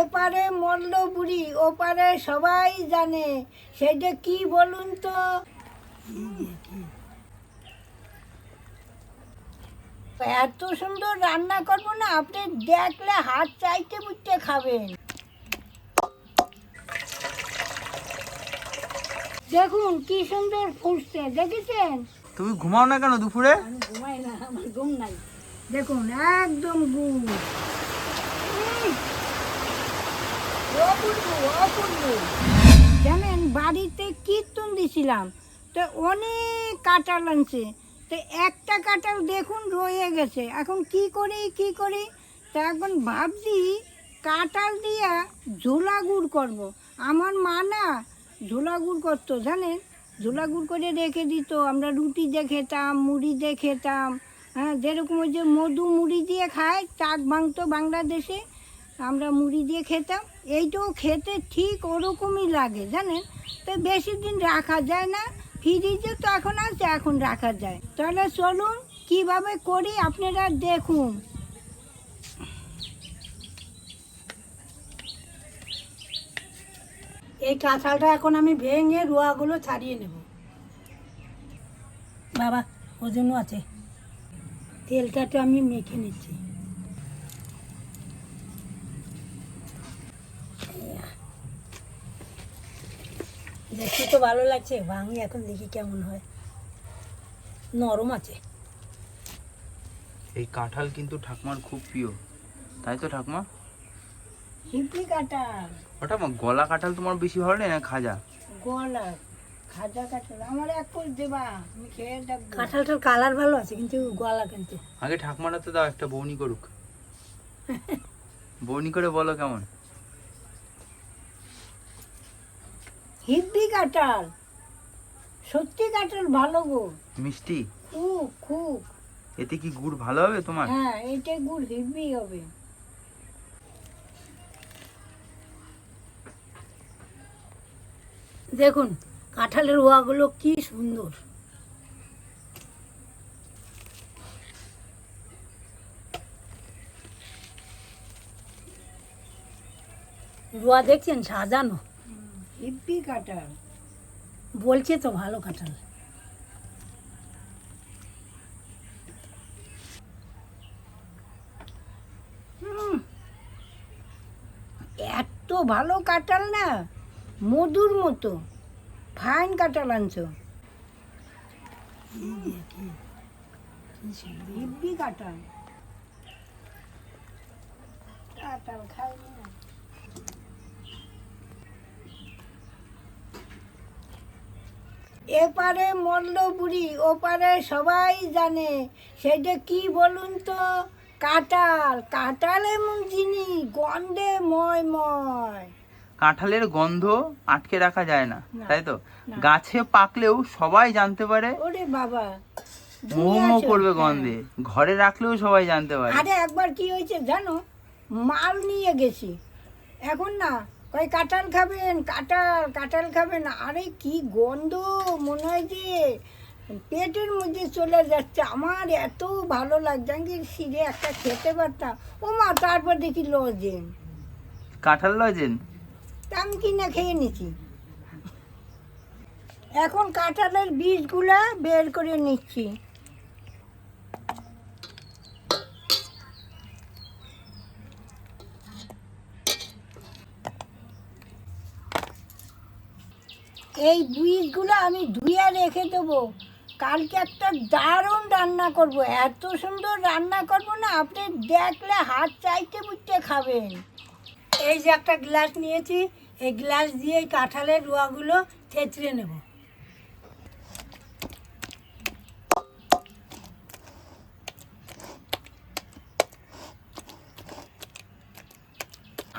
এপারে মরল বুড়ি ওপারে সবাই জানে। সেটা কি বলুন তো? এত সুন্দর রান্না করব না আপনি দেখলে হাত চাইতে বুঝতে খাবেন। দেখুন কি সুন্দর ফুটছে দেখেছেন? তুমি ঘুমাও না কেন দুপুরে? ঘুমাই না আমার ঘুম নাই। দেখুন একদম গুড় উম, অপূর্ব অপূর্ব জানেন বাড়িতে কীর্তন দিছিলাম। তো অনেক কাঁটাল আনছে। তো একটা কাঁঠাল দেখুন রয়ে গেছে। এখন কি করি কি করি? তা এখন ভাবছি কাঁঠাল দিয়া ঝোলা গুড় করব। আমার মা না ঝোলা গুড় করতো, জানেন? ঝোলা গুড় করে রেখে দিত। আমরা রুটি দিয়ে খেতাম, মুড়ি দিয়ে খেতাম। হ্যাঁ যেরকম ওই যে মধু মুড়ি দিয়ে খায় চাক ভাঙতো বাংলাদেশে। আমরা মুড়ি দিয়ে খেতাম। এইটাও খেতে ঠিক ওরকমই লাগে, জানেন? তো বেশি দিন রাখা যায় না, ফ্রিজে তো এখন আছে, এখন রাখা যায়। তাহলে চলুন, কীভাবে করি আপনারা দেখুন। এই কাঁঠালটা এখন আমি ভেঙে রোয়াগুলো ছাড়িয়ে নেব। বাবা, ওজনও আছে। তেলটা তো আমি মেখে নিচ্ছি। দেখতে তো ভালো লাগছে। ভাঙি এখন দেখি কেমন হয়। নরম আছে। এই কাঁঠাল কিন্তু ঠাকমার খুব প্রিয়। তাই তো ঠাকমা? হিপি কাঁঠাল। ওটা মা, গলা কাঁঠাল তোমার বেশি ভালো লাগে না খাজা? গলা খাজা কাঁঠাল। আমার এক কোষ দেবা আমি খেয়ে দেখব। কাঁঠালটার কালার ভালো আছে কিন্তু গলা কিন্তু। আগে ঠাকমাটা তো দাও একটা বৌনি করুক। বৌনি করে বলো কেমন? হিপি কাঁঠাল। সত্যি কাঁঠাল ভালো গো। মিষ্টি? খুব খুব। এতে কি গুড় ভালো হবে তোমার? হ্যাঁ এটা গুড় হিপি হবে। দেখুন কাঁঠালের রোয়াগুলো কি সুন্দর। রোয়া দেখছেন সাজানো। হিপি কাঁঠাল। বলছে তো ভালো কাঁঠাল। এত ভালো কাঁঠাল না মধুর মতো। ফাইন কাঁঠাল আনছো। হিব্বি কাঁঠাল। কাঁঠাল খাই না এপারে মরল বুড়ি ওপারে সবাই জানে। সেটা কি বলুন তো? কাঁঠাল কাঁঠাল এমন জিনিস গন্ধে ময় ময়। কাঁঠালের গন্ধ আটকে রাখা যায় না তাই তো? গাছে পাকলেও সবাই জানতে পারে। ওরে বাবা দুনিয়া করবে হ্যাঁ। গন্ধে ঘরে রাখলেও সবাই জানতে পারে। আরে একবার কি হয়েছে জানো? মাল নিয়ে গেছি। এখন না কই কাঁঠাল খাবেন? কাঁঠাল কাঁঠাল খাবেন? আরে কি গন্ধ মনে হয় যে পেটের মধ্যে চলে যাচ্ছে। আমার এত ভালো লাগছে আমি সিরে একটা খেতে পারতাম। ও মা তারপর দেখি লজেন। কাঁঠাল লজেন? তা আমি কিনা খেয়ে নিছি। এখন কাঁঠালের বীজগুলা বের করে নিচ্ছি। এই বীজগুলো আমি ধুয়ে রেখে দেবো। কালকে একটা দারুণ রান্না করব। এত সুন্দর রান্না করব না, আপনি দেখলে হাত চাইতে বুঝতে খাবেন। এই যে একটা গ্লাস নিয়েছি, এই গ্লাস দিয়ে এই কাঁঠালের রোয়াগুলো থেতড়ে নেব।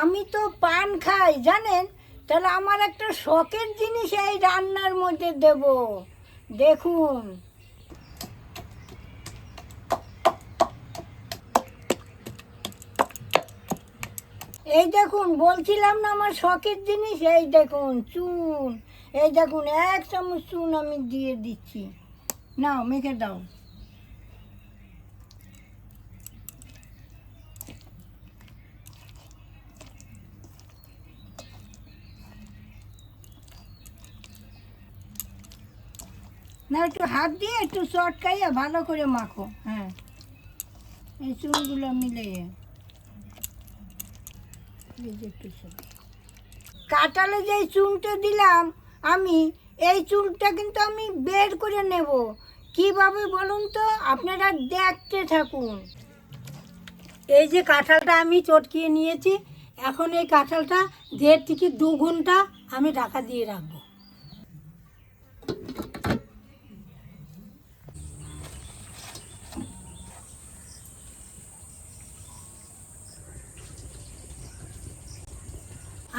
আমি তো পান খাই, জানেন? তাহলে আমার একটা শখের জিনিস এই রান্নার মধ্যে দেব। দেখুন। এই দেখুন, বলছিলাম না আমার শখের জিনিস? এই দেখুন, চুন। এই দেখুন, এক চামচ চুন আমি দিয়ে দিচ্ছি। নাও, মেখে দাও। না, একটু হাত দিয়ে একটু চটকাইয়া ভালো করে মাখো হ্যাঁ। এই চুলগুলো মিলিয়ে কাটালে যে চুনটা দিলাম, আমি, এই চুলটা কিন্তু আমি বের করে নেব। কীভাবে বলুন তো? আপনারা দেখতে থাকুন। এই যে কাঁঠালটা আমি চটকিয়ে নিয়েছি, এখন এই কাঁঠালটা দেড় থেকে দু ঘণ্টা আমি ঢাকা দিয়ে রাখব।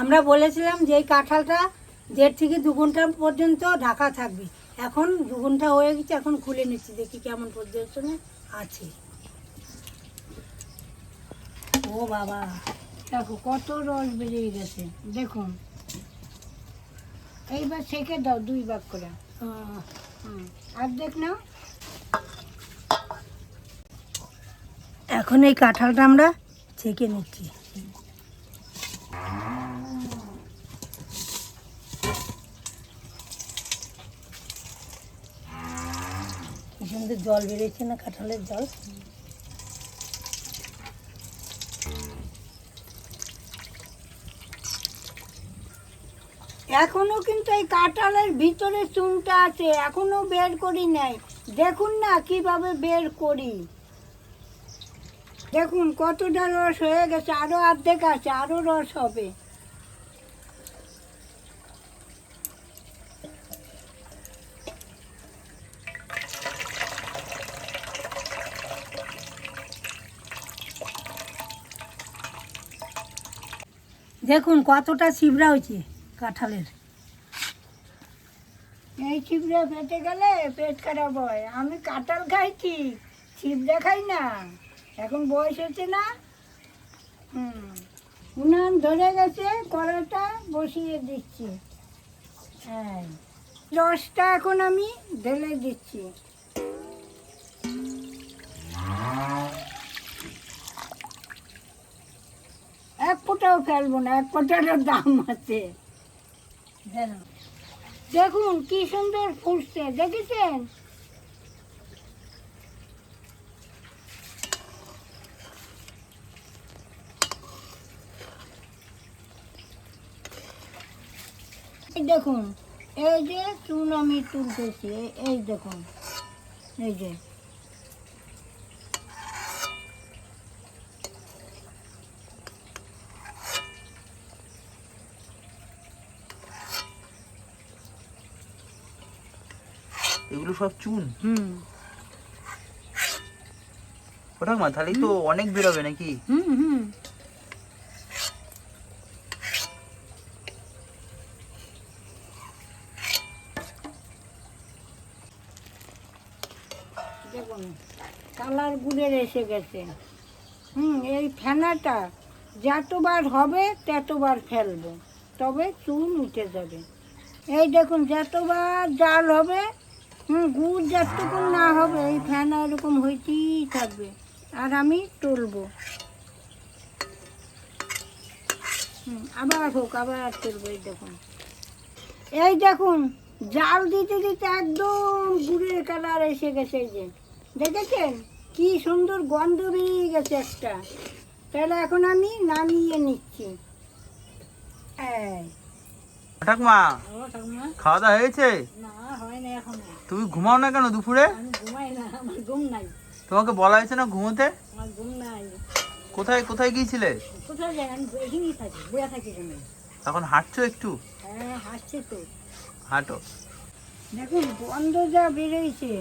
আমরা বলেছিলাম যে এই কাঁঠালটা দেড় থেকে দু ঘণ্টা পর্যন্ত ঢাকা থাকবে। এখন দু ঘণ্টা হয়ে গেছে এখন খুলে নিচ্ছি দেখি কেমন পর্যন্ত আছে। ও বাবা দেখো কত রস বেরিয়ে গেছে দেখুন। এইবার সেকে দাও দুই ভাগ করে। আর দেখ নাও। এখন এই কাঁঠালটা আমরা ছেঁকে নিচ্ছি। সুন্দর জল বেরিয়েছে না কাঁঠালের জল? এখনও কিন্তু এই কাঁঠালের ভিতরে চুনটা আছে, এখনও বের করি নাই। দেখুন না কীভাবে বের করি। দেখুন কতটা রস হয়ে গেছে, আরও অর্ধেক আছে, আরও রস হবে। দেখুন কতটা ছিবড়া হয়েছে কাঁঠালের। এই ছিপড়া পেটে গেলে পেট খারাপ হয়। আমি কাঁঠাল খাইছি ছিপড়া খাই না। এখন বয়স হচ্ছে না। হুম, উনান ধরে গেছে, কড়াটা বসিয়ে দিচ্ছি। হ্যাঁ রসটা এখন আমি ঢেলে দিচ্ছি। এক ফোঁটাও ফেলব না, এক ফোঁটারও দাম আছে। দেখুন কি সুন্দর ফুটছে, দেখেছেন? দেখুন, এই যে চুন আমি তুলতেছি, এই দেখুন, এই যে। এগুলো সব চুন। হুম। ও ঠাকুমা তাহলে তো অনেক বেরোবে নাকি? হুম হুম। দেখুন কালার গুড়ের এসে গেছে। হুম এই ফেনাটা যতবার হবে ততবার ফেলব তবে চুন উঠে যাবে। এই দেখুন যতবার জাল হবে হুম গুড় যতটুকু না হবে এই ফেনা এরকম হইতেই থাকবে। আর আমি তুলবো হুম, আবার হোক আবার তুলবো এই দেখুন। এই দেখুন জাল দিতে দিতে একদম গুড়ের কালার এসে গেছে এই যে। দেখেছেন? কি সুন্দর গন্ধ বেরিয়ে গেছে একটা। তাহলে এখন আমি নামিয়ে নিচ্ছি। এই। ঠাকুমা খাওয়া দাওয়া হয়েছে? হয় তুমি ঘুমাও না কেন দুপুরে? তোমাকে বলা হয়েছে না ঘুমোতে? কোথায় কোথায় গিয়েছিলে? এখানে। হাঁটছো একটু? হ্যাঁ হাঁটো। দেখুন গন্ধ যা বেরোইছে।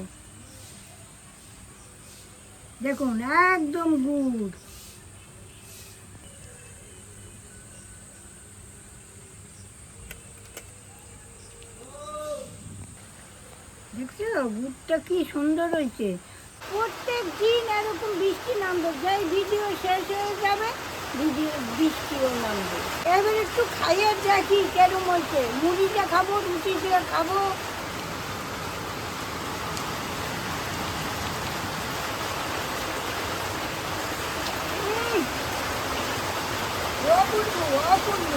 দেখুন একদম গুড়। দেখছ? কি সুন্দর হয়েছে। প্রত্যেক দিন এরকম বৃষ্টি নামবে। যেই ভিডিও শেষ হয়ে যাবে, ভিডিও বৃষ্টিও নামবে। এবার একটু খাইয়ে দেখি কেরম হয়েছে। মুড়িটা খাব রুটি দিয়ে খাব অপূর্ব অপূর্ব।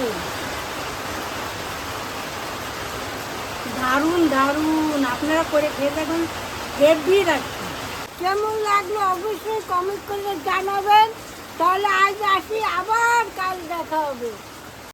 দারুণ দারুণ। আপনারা করে খেয়ে দেখুন হেভি রাখছি কেমন লাগল অবশ্যই কমেন্ট করে জানাবেন। তাহলে আজ আসি, আবার কাল দেখা হবে।